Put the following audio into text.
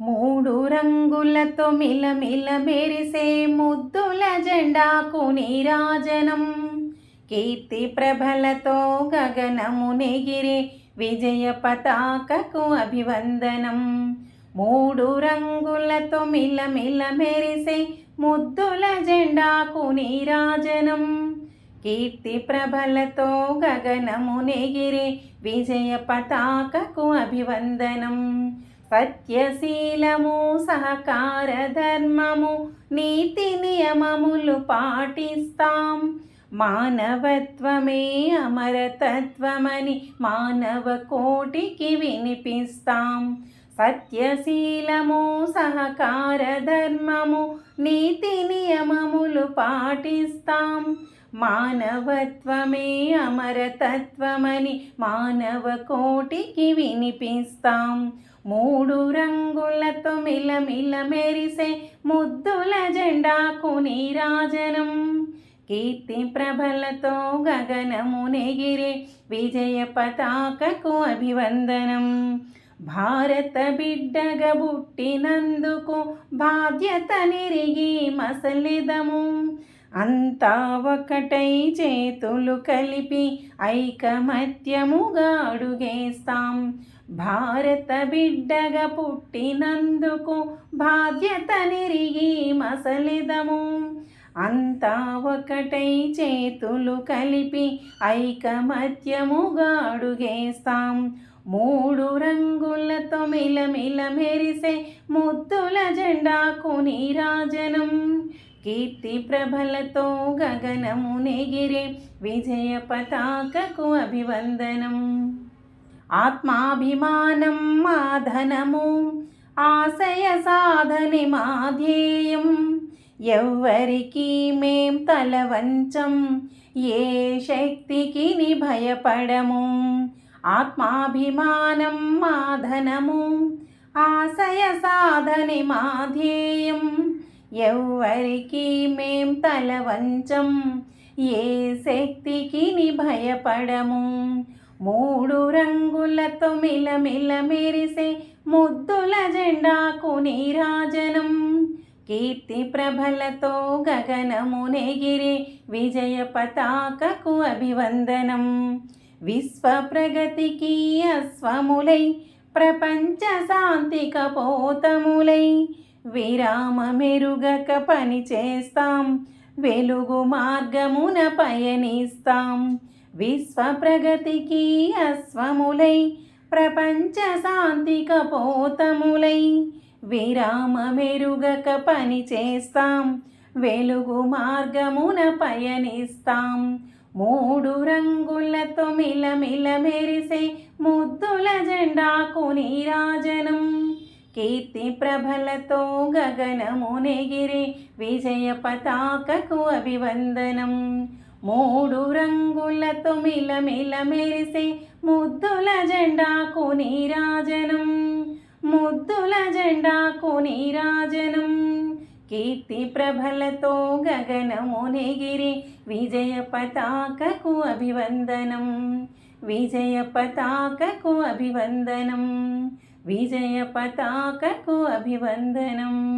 మూడు రంగులతో మిలమిల మెరిసే ముద్దుల జెండాకు నీరాజనం. కీర్తి ప్రభలతో గగనము నెగిరే విజయ పతాకకు అభివందనం. మూడు రంగులతో మిలమిల మెరిసే ముద్దుల జెండాకు నీరాజనం. కీర్తి ప్రభలతో గగనము నెగిరే విజయ పతాకకు అభివందనం. సత్యశీలము సహకార ధర్మము నీతి నియమములు పాటిస్తాం. మానవత్వమే అమరతత్వమని మానవ కోటికి వినిపిస్తాం. సత్యశీలము సహకార ధర్మము నీతి నియమములు పాటిస్తాం. మానవత్వమే అమరతత్వమని మానవ కోటికి వినిపిస్తాం. మూడు రంగులతో మిలమిల మెరిసే ముద్దుల జెండాకు నీరాజనం. కీర్తి ప్రభలతో గగనము నెగిరే విజయ పతాకకు అభివందనం. భారత బిడ్డగా పుట్టినందుకు బాధ్యత నిరిగి మసలిదము. అంతా ఒకటై చేతులు కలిపి ఐకమత్యముగా అడుగేస్తాం భారత బిడ్డగా పుట్టినందుకు బాధ్యత నిరిగి మసలిదము. అంతా ఒకటై చేతులు కలిపి ఐకమత్యముగా అడుగేస్తాం మూడు రంగులతో మిలమిల మెరిసే ముద్దుల జెండాకు నీరాజనం కీర్తి ప్రభలతో గగనము నెగిరే విజయ పతాకకు అభివందనం. ఆత్మాభిమానం మా ధనము ఆశయ సాధని మా ధ్యేయం. ఎవ్వరికి మేం తల వంచం ఏ శక్తికి భయపడము. ఆత్మాభిమానం మాధనము ఆశయ సాధని మాధ్యేయం ఎవ్వరికి మేం తలవంచం ఏ శక్తికి భయపడము. మూడు రంగులతో మిలమిల మెరిసే ముద్దుల జెండాకు నీరాజనం కీర్తి ప్రభలతో గగనము నెగిరి విజయ పతాకకు అభివందనం. విశ్వ ప్రగతికి అశ్వములై ప్రపంచ శాంతి కపోతములై విరామ మెరుగక పని చేస్తాం వెలుగు మార్గమున పయనిస్తాం. విశ్వ ప్రగతికి అశ్వములై ప్రపంచ శాంతి కపోతములై విరామ మెరుగక పని చేస్తాం వెలుగు మార్గమున పయనిస్తాం. మూడు రంగులతో మిలమిల మెరిసే ముద్దుల జెండాకు నీరాజనం. కీర్తి ప్రభలతో గగనము నెగిరే విజయ పతాకకు అభివందనం. మూడు రంగులతో మిలమిల మెరిసే ముద్దుల జెండాకు నీరాజనం. ముద్దుల జెండాకు నీరాజనం. కీర్తి ప్రభలతో గగనమునిగిరి విజయ పతాకకు అభివందనం. విజయ పతాకకు అభివందనం. విజయ పతాకకు అభివందనం.